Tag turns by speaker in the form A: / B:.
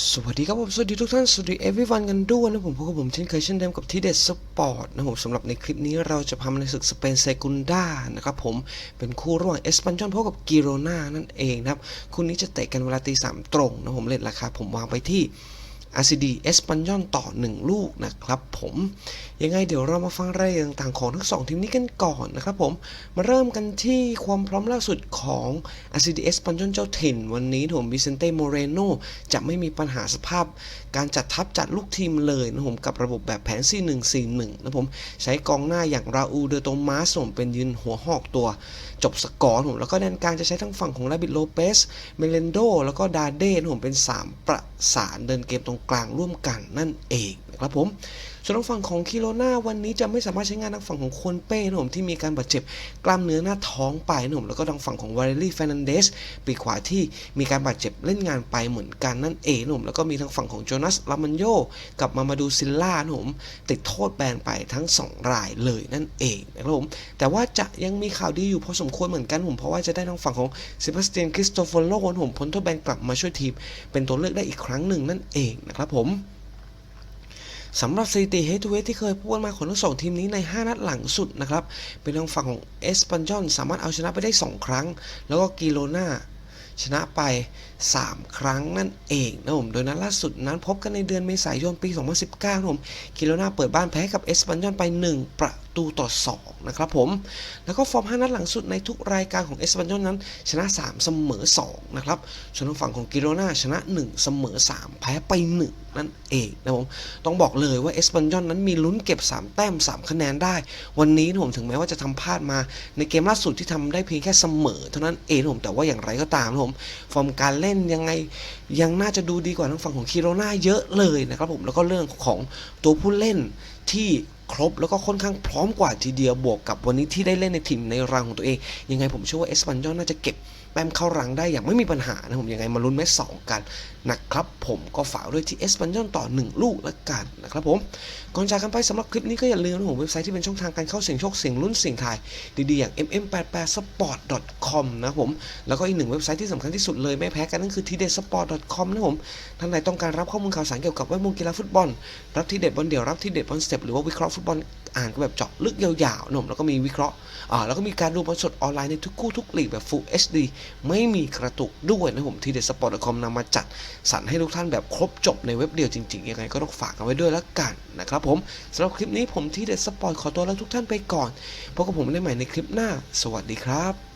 A: สวัสดีครับผม สวัสดีทุกท่าน สวัสดี everyone กันด้วยนะผมพบกับผมเช่นเคยเช่นเดิมกับที่เด็ดสปอร์ตนะผมสำหรับในคลิปนี้เราจะพามาในศึกสเปนเซกุนดานะครับผมเป็นคู่ระหว่างเอสปันจอนพบกับกิโรนานั่นเองนะครับ คู่นี้จะเตะกันเวลาตีสามตรงนะผมเลทราคาผมวางไปที่ RCD เอสปันยอนต่อ 1 ลูกนะครับผมยังไงเดี๋ยวเรามาฟังรายละเอียดต่างๆของทั้งสองทีมนี้กันก่อนนะครับผม มาเริ่มกันที่ความพร้อมล่าสุดของ RCD เอสปันยอนเจ้าถิ่น วันนี้ผมบิเซนเต้โมเรโนจะไม่มีปัญหาสภาพ การจัดทัพจัดลูกทีมเลยนะผมกับระบบแบบแผน 4-1-4-1 นะผมใช้กองหน้าอย่างราอูเดโตมาสผมเป็นยืนหัวหอกตัว จบสกอร์ผมแล้วก็แดนกลางจะใช้ทั้งฝั่งของลาบิดโลเปสเมเลนโดแล้วก็ดาเด้ผมเป็น 3 ประ สารเดินเกมตรงกลางร่วมกันนั่นเองนะครับผม ส่วนทางฝั่งของคิโรนาวันนี้จะไม่สามารถใช้งานทางฝั่งของควนเป้นะผมที่มีการบาดเจ็บกล้ามเนื้อหน้าท้องไปนะผมแล้วก็ทางฝั่งของวาเลรี่เฟรนันเดสปีขวาที่มีการบาดเจ็บเล่นงานไปเหมือนกันนั่นเองนะผมแล้วก็มีทางฝั่งของโจนัสลามันโยกับมามาดูซิลล่านะผมติดโทษแบนไปทั้งสองรายเลยนั่นเองนะครับผมแต่ว่าจะยังมีข่าวดีอยู่พอสมควรเหมือนกันผมเพราะว่าจะได้ทางฝั่งของเซบาสเตียนคริสโตเฟโลผมพ้นโทษแบนกลับมาช่วยทีม เป็นตัวเลือกได้อีกครั้งหนึ่งนั่นเองนะครับผม สำหรับสถิติเฮดทูเฮดที่เคยพูดมาของทั้งสองทีมนี้ใน 5 นัดหลังสุดนะครับ เป็นทางฝั่งของเอสปันจอนสามารถเอาชนะไปได้ 2 ครั้ง แล้วก็กิโลนาชนะไป 3 ครั้งนั่นเองนะผมโดยนัดล่าสุดนั้นพบกันในเดือนเมษายนปี 2019นะผมกิโลนาเปิดบ้านแพ้กับเอสปันจอนไป 1 ประตูต่อ 2 นะครับผม แล้วก็ฟอร์ม 5 นัดหลังสุดในทุกรายการของเอสปันจอนนั้น ชนะ 3 เสมอ 2 นะครับ ส่วนทางฝั่งของกิโลนาชนะ 1 เสมอ 3 แพ้ไป 1 นั่นเองนะผม ต้องบอกเลยว่าเอสปันจอนนั้นมีลุ้นเก็บ 3 แต้ม 3 คะแนนได้ วันนี้ผมถึงแม้ว่าจะทำพลาดมาในเกมล่าสุดที่ทำได้เพียงแค่เสมอ เท่านั้นเองผมแต่ว่าอย่างไรก็ตามนะผมฟอร์มการเล่นยังไงยังน่าจะดูดีกว่าทางฝั่งของคิโรนาเยอะเลยนะครับผมแล้วก็เรื่องของตัวผู้เล่นที่ ครบ แล้วก็ค่อนข้างพร้อมกว่าทีเดียวบวกกับวันนี้ที่ได้เล่นในทีมในรังของตัวเอง ยังไงผมเชื่อว่าเอสปันยอนน่าจะเก็บแต้มเข้ารังได้อย่างไม่มีปัญหานะผมยังไงมาลุ้นแมตช์สองกันนะครับผมก็ฝากด้วยที่เอสปันยอนต่อ 1 ลูกละกันนะครับผมก่อนจากกันไปสำหรับคลิปนี้ก็อย่าลืมนะผมเว็บไซต์ที่เป็นช่องทางการเข้าเสียงโชคเสียงลุ้นเสียงทาย ดีๆ อย่าง mm88sport.com นะผมแล้วก็อีกหนึ่งเว็บไซต์ที่สำคัญที่สุดเลยไม่แพ้กันนั่นคือ t d e s p o r t c o m นะผมท่านใดต้องการรับข้อมูลข่าวสารเกี่ยวกับแวดวงกีฬาฟุตบอลรับที่เด็ดบอลเดี่ยวรับที่เด็ดบอลสเต็ปหรือว่าวิเคราะห์ฟุตบอลอ่านก็แบบเจาะลึกยาวๆนมแล้วก็มีวิเคราะห์อ่าแล้วก็มีการดูบอลสดออนไลน์ในทุกคู่ทุกลีกแบบ Full HD ไม่มีกระตุกด้วยนะผมที่เด็ด sport.com นำมาจัดสรรให้ทุกท่านแบบครบจบในเว็บเดียวจริงๆ ยังไงก็ต้องฝากกันไว้ด้วยแล้วกันนะครับผมสำหรับคลิปนี้ผมที่เด็ดสปอร์ตขอตัวแล้วทุกท่านไปก่อนพบกับผมได้ใหม่ในคลิปหน้า สวัสดีครับ